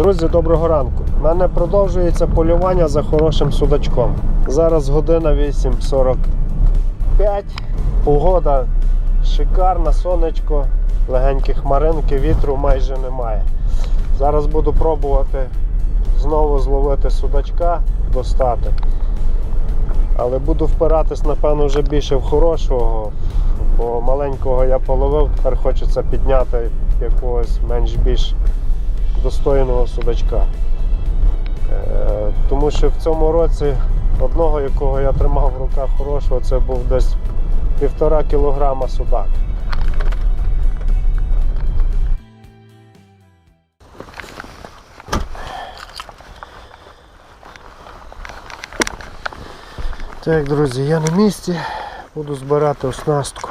Друзі, доброго ранку. У мене продовжується полювання за хорошим судачком. Зараз година 8.45. Погода шикарна, сонечко, легенькі хмаринки, вітру майже немає. Зараз буду пробувати знову зловити судачка, достати. Але буду впиратись, напевно, вже більше в хорошого, бо маленького я половив, тепер хочеться підняти якогось менш-більш достойного судачка. Е, Тому що в цьому році одного, якого я тримав в руках хорошого, це був десь півтора кілограма судак. Так, друзі, я на місці, буду збирати оснастку.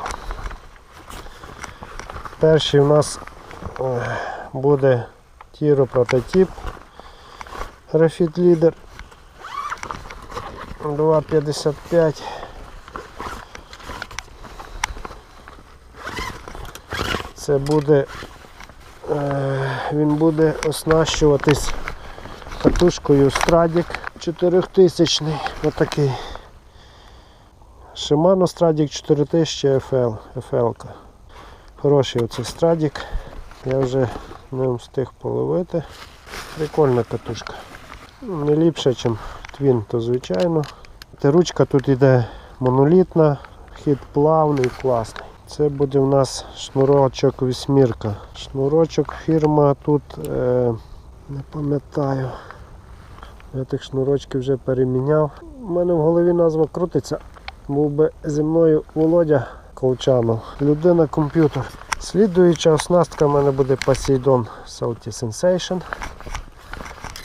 Перший у нас е, буде Тіро прототип. Refit Leader 2.55 Це буде е, він буде оснащуватись катушкою Stradic 4000 отакий. Shimano Stradic 4000 FL, FL. Хороший оцей Stradic. Я вже ним встиг половити. Прикольна катушка. Ну, Не ліпше, ніж твін, то звичайно. Та ручка тут йде монолітна, хід плавний, класний. Це буде в нас шнурочок вісьмірка. Шнурочок фірма тут е, не пам'ятаю. Я тих шнурочків вже переміняв. У мене в голові назва крутиться. Був би зі мною Володя Колчанов. Людина комп'ютер. Слідуюча оснастка в мене буде Poseidon Salty Sensation.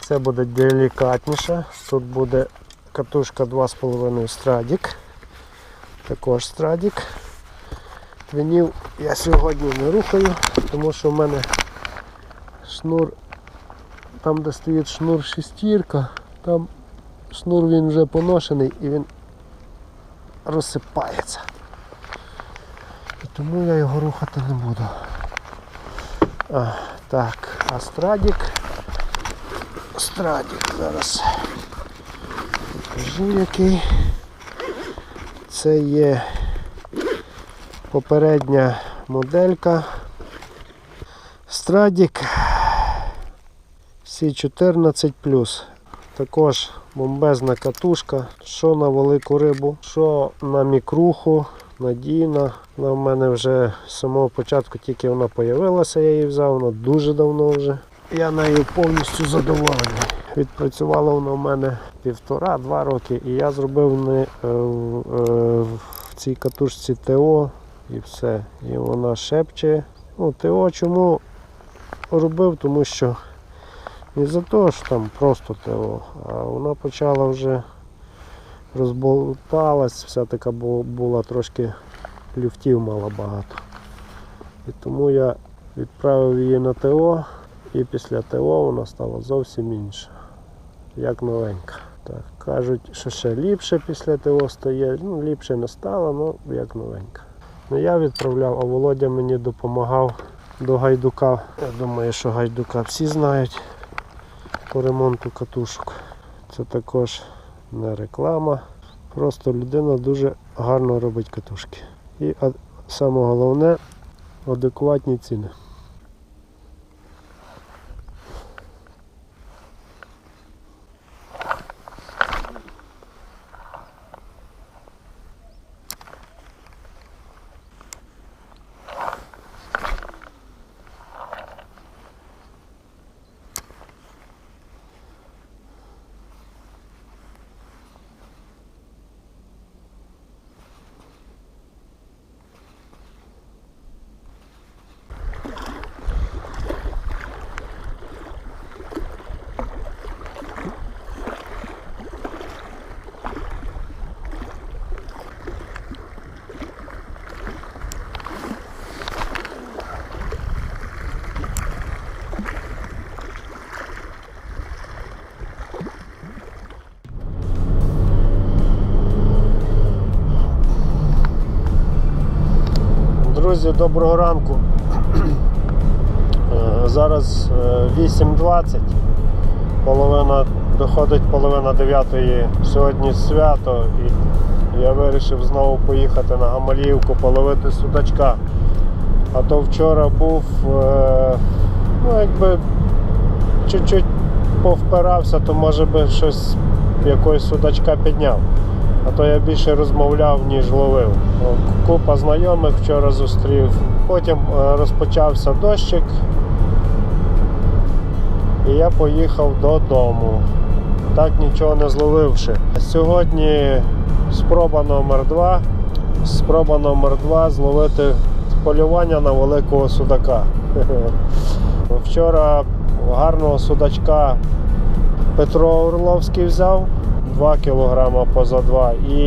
Це буде делікатніше. Тут буде катушка 2,5 Stradic. Також Stradic. Твінів я сьогодні не рухаю, тому що в мене шнур, там де стоїть шнур шестірка, там шнур він вже поношений і він розсипається. Тому я його рухати не буду. А, так, а страдік. Страдік зараз. Покажу який. Це є попередня моделька. Страдік C14 Також бомбезна катушка, що на велику рибу, що на мікруху, надійна. Вона в мене вже з самого початку тільки вона з'явилася, я її взяв, вона дуже давно вже. Я нею повністю задоволений. Відпрацювала вона в мене півтора-два роки, і я зробив не, е, е, в цій катушці ТО і все. І вона шепче. Ну, ТО чому робив? Тому що не за те, що там просто ТО, а вона почала вже розболталась, вся така була трошки люфтів мала багато. І тому я відправив її на ТО, і після ТО вона стала зовсім інша, як новенька. Так, кажуть, що ще ліпше після ТО стає. Ну, ліпше не стало, але як новенька. Ну, я відправляв, а Володя мені допомагав до гайдука. Я думаю, що гайдука всі знають по ремонту катушок. Це також не реклама. Просто людина дуже гарно робить катушки. І саме головне адекватні ціни. Друзі, доброго ранку. Е, Зараз е, 8.20. половина, доходить половина дев'ятої. Сьогодні свято і я вирішив знову поїхати на Гамаліївку половити судачка. А то вчора був, е, ну якби чуть-чуть повпирався, то може би щось якогось судачка підняв. А то я більше розмовляв, ніж ловив. Купа знайомих вчора зустрів. Потім е, розпочався дощик. І я поїхав додому, так нічого не зловивши. Сьогодні спроба номер два. Спроба номер два зловити полювання на великого судака. Вчора гарного судачка Петро Орловський взяв 2 кг поза 2 і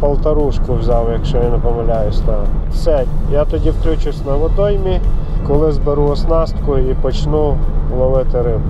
полторушку взяв, якщо я не помиляюсь. Там. Все, я тоді включусь на водоймі, коли зберу оснастку і почну ловити рибу.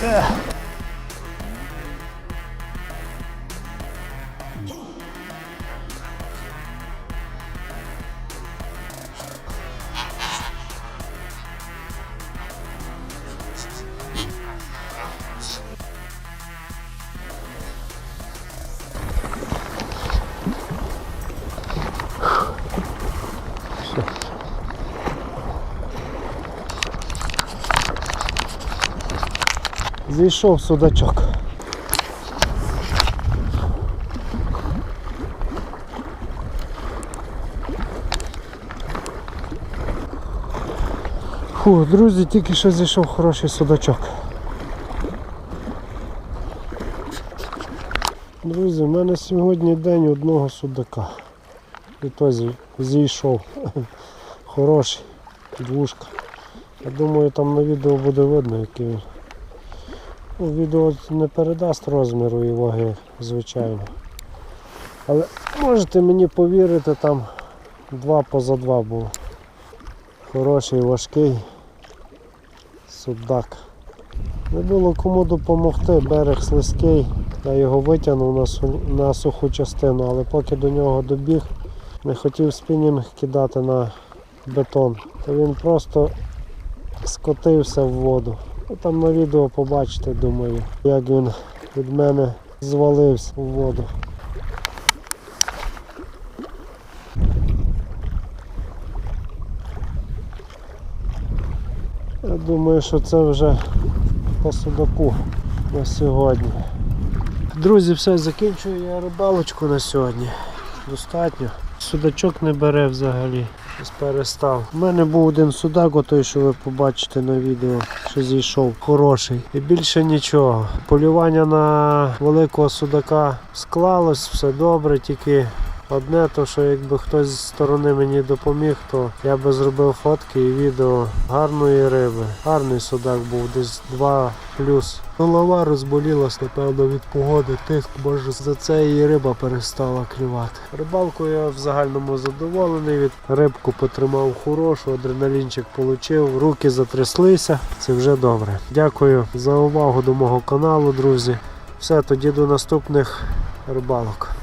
对 Зійшов судачок. Фу, друзі, тільки що зійшов хороший судачок. Друзі, в мене сьогодні день одного судака. І то зійшов. Хороший, двушка. Я думаю, там на відео буде видно, який він. Відео не передасть розміру і ваги, звичайно. Але можете мені повірити, там два поза два був. Хороший, важкий судак. Не було кому допомогти, берег слизький. Я його витягнув на, су- на суху частину, але поки до нього добіг, не хотів спінінг кидати на бетон, то він просто скотився в воду. Ну, Там на відео побачите, думаю, як він від мене звалився в воду. Я думаю, що це вже по судаку на сьогодні. Друзі, все, закінчую я рибалочку на сьогодні. Достатньо. Судачок не бере взагалі. Ось Перестав. У мене був один судак, той, що ви побачите на відео, що зійшов хороший. І більше нічого. Полювання на великого судака склалось, все добре, тільки Одне, то що якби хтось з сторони мені допоміг, то я би зробив фотки і відео гарної риби. Гарний судак був, десь 2 плюс. Голова розболілась, напевно, від погоди. Тиск, може, за це і риба перестала клювати. Рибалкою я в загальному задоволений. Від рибку потримав хорошу, адреналінчик получив, руки затряслися. Це вже добре. Дякую за увагу до мого каналу, друзі. Все, тоді до наступних рибалок.